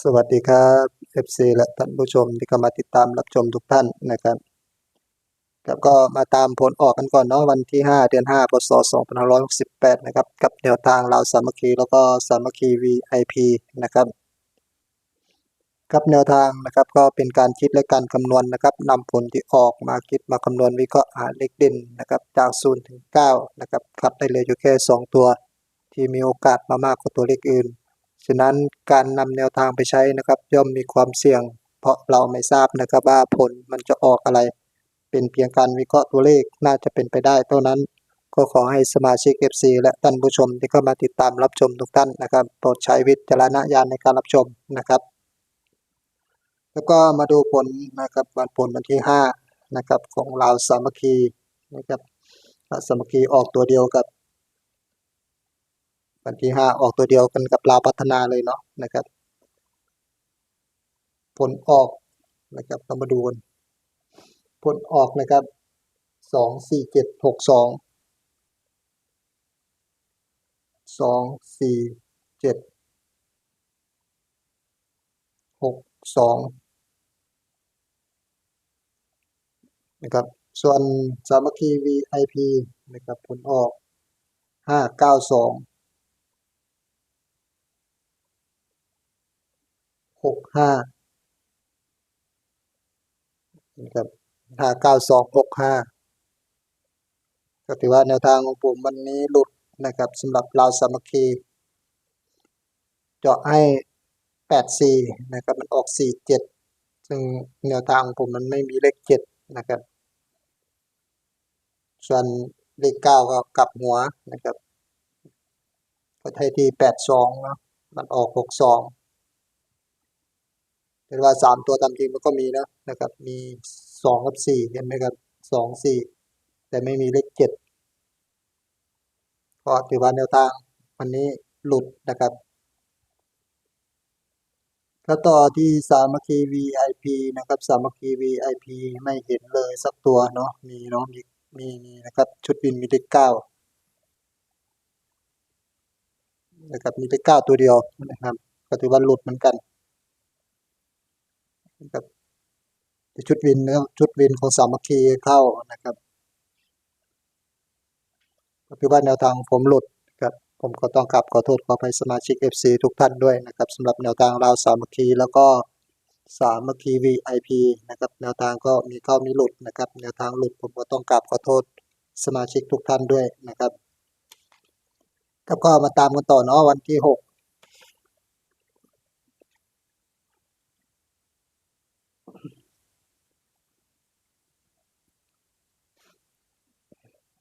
สวัสดีครับ FC และท่านผู้ชมที่เข้ามาติดตามรับชมทุกท่านนะครับครับก็มาตามผลออกกันก่อนเนาะวันที่ 5 เดือน 5 พศ 2568 นะครับ กับแนวทางเราวสามัคคีแล้วก็สามัคคี VIP นะครับกับแนวทางนะครับก็เป็นการคิดและการคำนวณนะครับนำผลที่ออกมาคิดมาคำนวณวิเคราะห์หาเลขเด่นนะครับจาก0ถึง9นะครับคัดได้เลยอยู่แค่ 2 ตัว ที่มีโอกาสมามากกว่าตัวเลขอื่น ฉะนั้นการนำแนวทางไปใช้นะครับ ย่อมมีความเสี่ยง เพราะเราไม่ทราบนะครับว่าผลมันจะออกอะไร เป็นเพียงการวิเคราะห์ตัวเลขน่าจะเป็นไปได้เท่านั้น ก็ขอให้สมาชิก FC และท่านผู้ชมที่เข้ามาติดตามรับชมทุกท่านนะครับโปรดใช้วิจารณญาณในการรับชมนะครับ แล้วก็มาดูผลนะครับวันผลวันที่5นะครับของเราวสามัคคีนะครับสามัคคีออกตัวเดียวกับ วันที่ห้าออกตัวเดียวกันกับลาวพัฒนาเลยเนาะนะครับ ผลออกนะครับเรามาดูกันผลออกนะครับสองสี่เจ็ดหกสองสองสี่เจ็ดหกสองนะครับ ส่วนสามัคคี VIP นะครับผลออกห้าเก้าสอง หกห้านะครับห้าเก้าสองหกห้าก็ถือว่าแนวทางของผมวันนี้หลุดนะครับสำหรับเราวสามัคคี เจาะให้แปดสี่นะครับมันออกสี่เจ็ดซึ่งแนวทางของผมมันไม่มีเลขเจ็ดนะครับ ส่วนเลขเก้าก็กลับหัวนะครับก็ใช้ที่แปดสองเนาะมันออกหกสอง ห็นว่าสามตัวตามจริงมันก็มีนะนะครับ มีสองกับสี่เห็นไหมครับสองสี่แต่ไม่มีเลขเจ็ดก็ถือว่าแนวทางวันนี้หลุดนะครับแล้วต่อที่สามัคคี VIP นะครับ สามัคคี VIP ไม่เห็นเลยสักตัวเนาะมีเนาะมีมีมีนะครับ ชุดบินมีเลขเก้านะครับมีเลขเก้าตัวเดียวนะครับก็ถือว่าหลุดเหมือนกัน นะครับชุดวินนะครัชุดวินของสามัคคีเข้านะครับก็คือว่าแนวทางผมหลุดครับผมก็ต้องกลับขอโทษขออภัสมาชิก FC ทุกท่านด้วยนะครับสำหรับแนวทางเราสามัคคีแล้วก็สามัคคี VIP นะครับแนวทางก็มีเข้ามีหลุดนะครับแนวทางหลุดผมก็ต้องกลับขอโทษสมาชิกทุกท่านด้วยนะครับ แล้วก็มาตามกันต่อเนาะวันที่ 6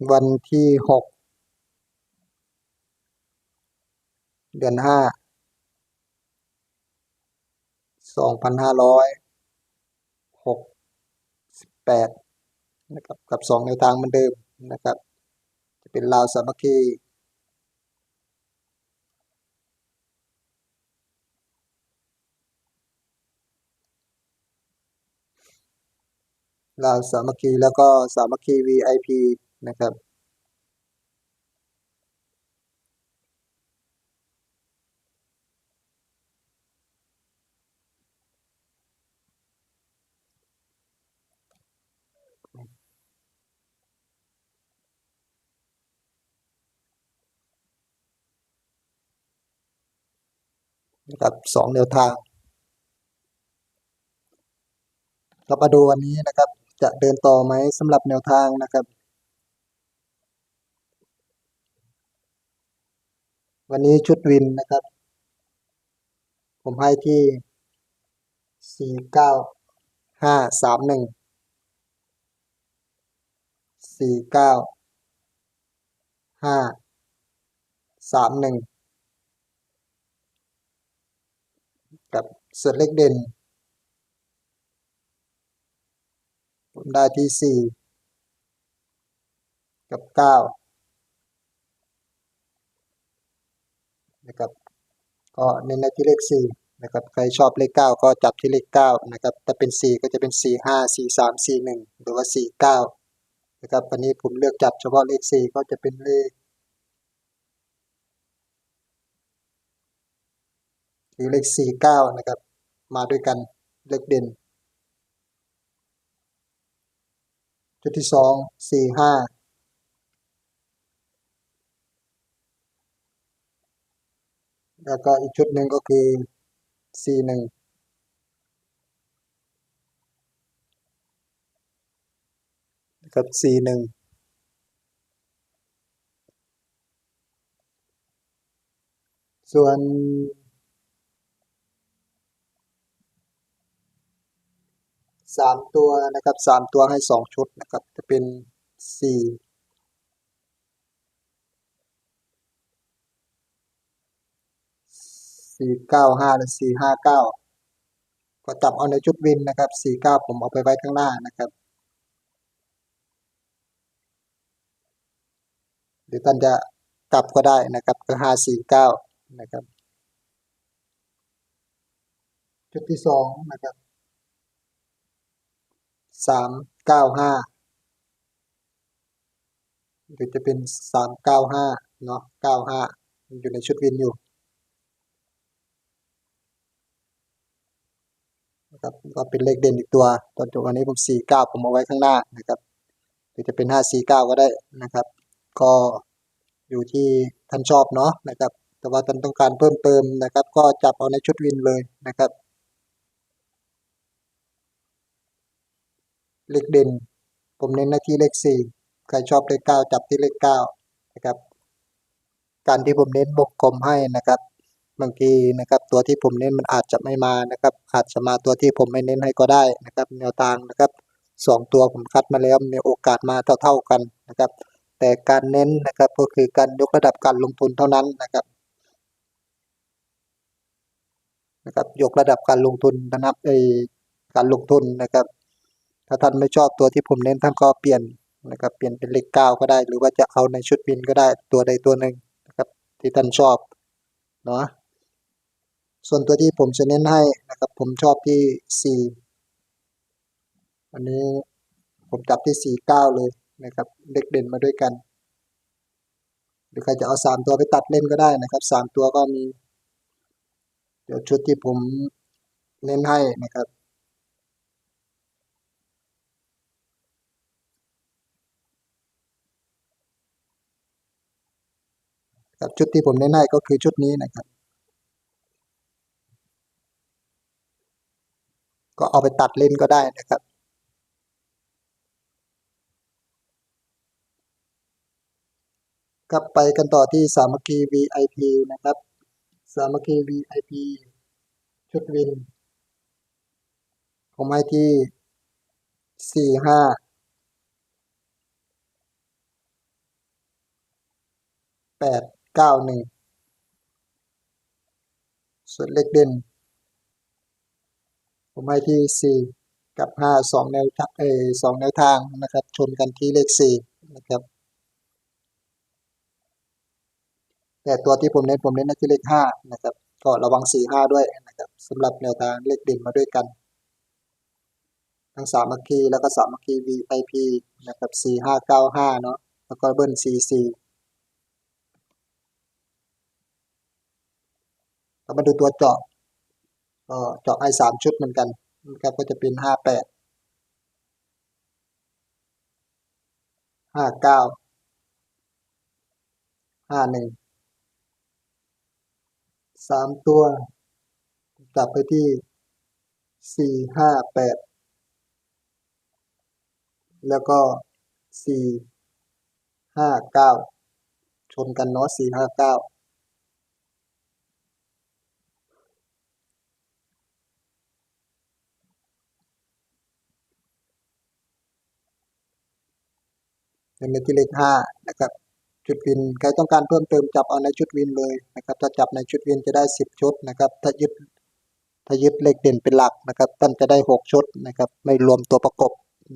วันที่หกเดือนห้าสองพันห้าร้อยหกสิบแปดนะครับกับสองแนวทางเหมือนเดิมนะครับ จะเป็นลาวสามัคคีลาวสามัคคีแล้วก็สามัคคี VIP นะครับ นะครับสองแนวทางเรามาดูวันนี้นะครับ จะเดินต่อไหมสำหรับแนวทางนะครับ วันนี้ชุดวินนะครับ ผมให้ที่สี่เก้าห้าสามหนึ่งสี่เก้าห้าสามหนึ่งกับส่วนเลขเด่น ผมได้ที่สี่กับเก้าะครับ ก็เน้นที่เลข4นะครับใครชอบเลข 9 ก็จับที่เลข9นะครับแต่เป็น 4 ก็จะเป็น 4 5 4 3 4 1 หรือว่า 4 9นะครับวันนี้ผมเลือกจับเฉพาะเลข 4 ก็จะเป็นเลขคือเลข 4 9นะครับมาด้วยกันเลขเด่น จุดที่ 2 4 5 แล้วก็อีกชุดหนึ่งก็คือสี่หนึ่งนะครับสี่หนึ่งส่วนสามตัวนะครับสามตัวให้สองชุดนะครับ จะเป็นสี่ สี่เก้าห้าและสี่ห้าเก้าก็จับเอาในชุดวินนะครับสี่เก้าผมเอาไปไว้ข้างหน้านะครับหรือท่านจะกลับก็ได้นะครับก็ห้าสี่เก้านะครับชุดที่สองนะครับสามเก้าห้าหรือจะเป็นสามเก้าห้าเนาะเก้าห้าอยู่ในชุดวินอยู่ นะครับก็เป็นเลขเด่นอีกตัว ตอนจบวันนี้ผมสี่เก้าผมเอาไว้ข้างหน้านะครับหรือจะเป็นห้าสี่เก้าก็ได้นะครับ ก็อยู่ที่ท่านชอบเนาะนะครับ แต่ว่าท่านต้องการเพิ่มเติมนะครับ ก็จับเอาในชุดวินเลยนะครับ เลขเด่น ผมเน้นหน้าที่เลขสี่ใครชอบเลขเก้าจับที่เลขเก้านะครับ การที่ผมเน้นวงกลมให้นะครับ บางทีนะครับตัวที่ผมเน้นมันอาจจะไม่มานะครับ อาจจะมาตัวที่ผมไม่เน้นให้ก็ได้นะครับ แนวทางนะครับสองตัวผมคัดมาแล้วมีโอกาสมาเท่า ๆกันนะครับ แต่การเน้นนะครับก็คือการยกระดับการลงทุนเท่านั้นนะครับนะครับยกระดับการลงทุนนะครับไอการลงทุนนะครับ ถ้าท่านไม่ชอบตัวที่ผมเน้นท่านก็เปลี่ยนนะครับเปลี่ยนเป็นเลขเก้าก็ได้ หรือว่าจะเอาในชุดวินก็ได้ตัวใดตัวหนึ่งนะครับที่ท่านชอบเนาะ ส่วนตัวที่ผมจะเน้นให้นะครับ ผมชอบที่สี่อันนี้ผมจับที่สี่เก้าเลยนะครับเลขเด่นมาด้วยกัน หรือใครจะเอาสามตัวไปตัดเล่นก็ได้นะครับสามตัวก็มี เดี๋ยวชุดที่ผมเน้นให้นะครับครับชุดที่ผมเน้นให้ก็คือชุดนี้นะครับ ก็เอาไปตัดเล่นก็ได้นะครับ ครับไปกันต่อที่สามัคคี VIP นะครับ สามัคคี VIP ชุดวินผมให้ที่สี่ห้าแปดเก้าหนึ่งส่วนเลขเด่น ผมให้ที่สี่กับห้าสองแนวทางเอสองแนวทางนะครับ ชนกันที่เลขสี่นะครับ แต่ตัวที่ผมเน้นผมเน้นที่เลขห้านะครับ ก็ระวังสี่ห้าด้วยนะครับสำหรับแนวทางเลขเด่นมาด้วยกัน ทั้งสามัคคีแล้วก็สามัคคี VIP นะครับสี่ห้าเก้าห้าเนาะแล้วก็เบิ้ลสี่สี่เรามาดูตัวเจาะ ก็เจาะให้สามชุดเหมือนกันนะครับก็จะเป็นห้าแปดห้าเก้าห้าหนึ่งสามตัวจับไปที่สี่ห้าแปดแล้วก็สี่ห้าเก้าชนกันเนาะสี่ห้าเก้า ในที่เลขห้านะครับชุดวินใครต้องการเพิ่มเติมจับเอาในชุดวินเลยนะครับถ้าจับในชุดวินจะได้สิบชุดนะครับถ้ายึดถ้ายึดเลขเด่นเป็นหลักนะครับท่านจะได้หกชุดนะครับไม่รวมตัวประกบ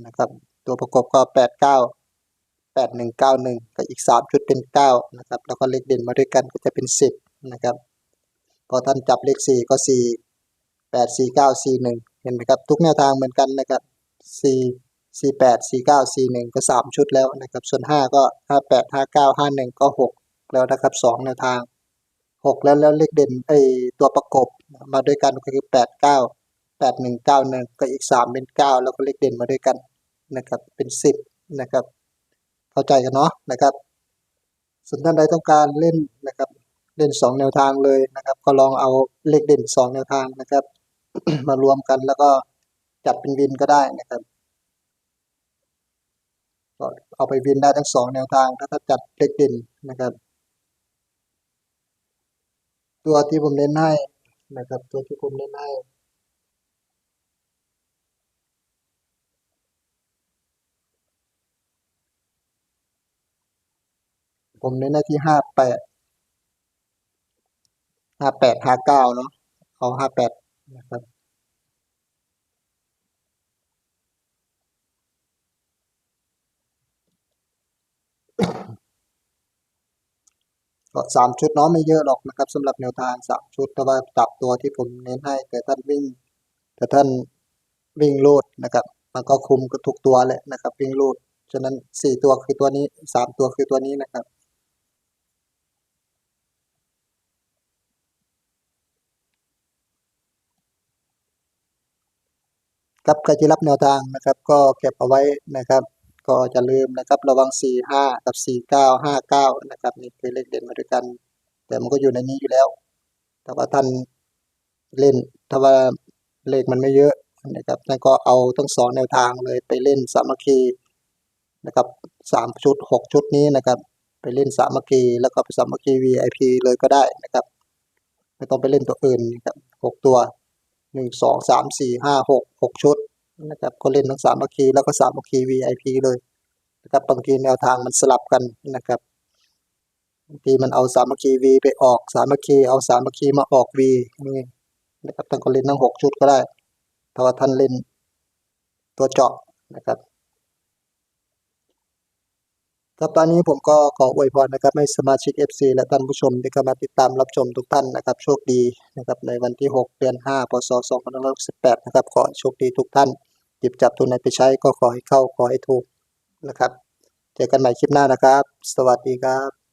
นะครับตัวประกบก็แปดเก้าแปดหนึ่งเก้าหนึ่งก็อีกสามชุดเป็นเก้านะครับแล้วก็เลขเด่นมาด้วยกันก็จะเป็นสิบนะครับพอท่านจับเลขสี่ก็สี่แปดสี่เก้าสี่หนึ่งเห็นไหมครับทุกแนวทางเหมือนกันนะครับสี่ สี่แปดสี่เก้าสี่หนึ่งก็สามชุดแล้วนะครับ ส่วนห้าก็ห้าแปดห้าเก้าห้าหนึ่งก็หกแล้วนะครับสองแนวทางหกแล้วแล้วเลขเด่นไอ้ตัวประกบมาด้วยกันก็คือแปดเก้าแปดหนึ่งเก้าหนึ่งก็อีกสามเป็นเก้าแล้วก็เลขเด่นมาด้วยกันนะครับ เป็นสิบนะครับ เข้าใจกันเนาะนะครับส่วนท่านใดต้องการเล่นนะครับ เล่นสองแนวทางเลยนะครับ ก็ลองเอาเลขเด่นสองแนวทางนะครับ มารวมกันแล้วก็จัดเป็นวินก็ได้นะครับ ก็เอาไปวินได้ทั้งสองแนวทาง ถ้าถ้าจัดเลขเด่นนะครับ ตัวที่ผมเน้นให้นะครับ ตัวที่ผมเน้นให้ผมเน้นให้ที่ห้าแปดห้าแปดห้าเก้าเนาะเอาห้าแปดนะครับ ก็ สามชุดเนาะไม่เยอะหรอกนะครับสำหรับแนวทางสามชุดแต่ว่าจับตัวที่ผมเน้นให้แต่ท่านวิ่ง แต่ท่านวิ่งลูดนะครับมันก็คุมกับทุกตัวแหละนะครับ วิ่งลูดฉะนั้นสี่ตัวคือตัวนี้สามตัวคือตัวนี้นะครับครับใครที่รับแนวทางนะครับ ก็เก็บเอาไว้นะครับ ก็จะลืมนะครับระวังสี่ห้ากับสี่เก้าห้าเก้านะครับนี่คือเลขเด่นมาด้วยกัน แต่มันก็อยู่ในนี้อยู่แล้ว แต่ว่าท่านเล่นถ้าว่าเลขมันไม่เยอะนะครับท่านก็เอาทั้งสองแนวทางเลยไปเล่นสามัคคีนะครับสามชุดหกชุดนี้นะครับ ไปเล่นสามัคคีแล้วก็ไปสามัคคี VIP เลยก็ได้นะครับไม่ต้องไปเล่นตัวอื่นนะครับหกตัวหนึ่งสองสามสี่ห้าหกหกชุด นะครับก็เล่นทั้งสามัคคีแล้วก็สามัคคี VIP เลยนะครับบางทีแนวทางมันสลับกันนะครับบางทีมันเอาสามัคคี V ไปออกสามัคคีเอาสามัคคีมาออก V นี่นะครับท่านก็เล่นทั้งหกชุดก็ได้ถ้าว่าท่านเล่นตัวเจาะนะครับ ครับตอนนี้ผมก็ขออวยพรนะครับให้สมาชิก FC และท่านผู้ชมที่เข้ามาติดตามรับชมทุกท่านนะครับโชคดีนะครับในวันที่ 6 เดือน 5 พศ 2568 นะครับขอโชคดีทุกท่านหยิบจับตัวไหนไปใช้ก็ขอให้เข้าขอให้ถูกนะครับ เจอกันใหม่คลิปหน้านะครับ สวัสดีครับ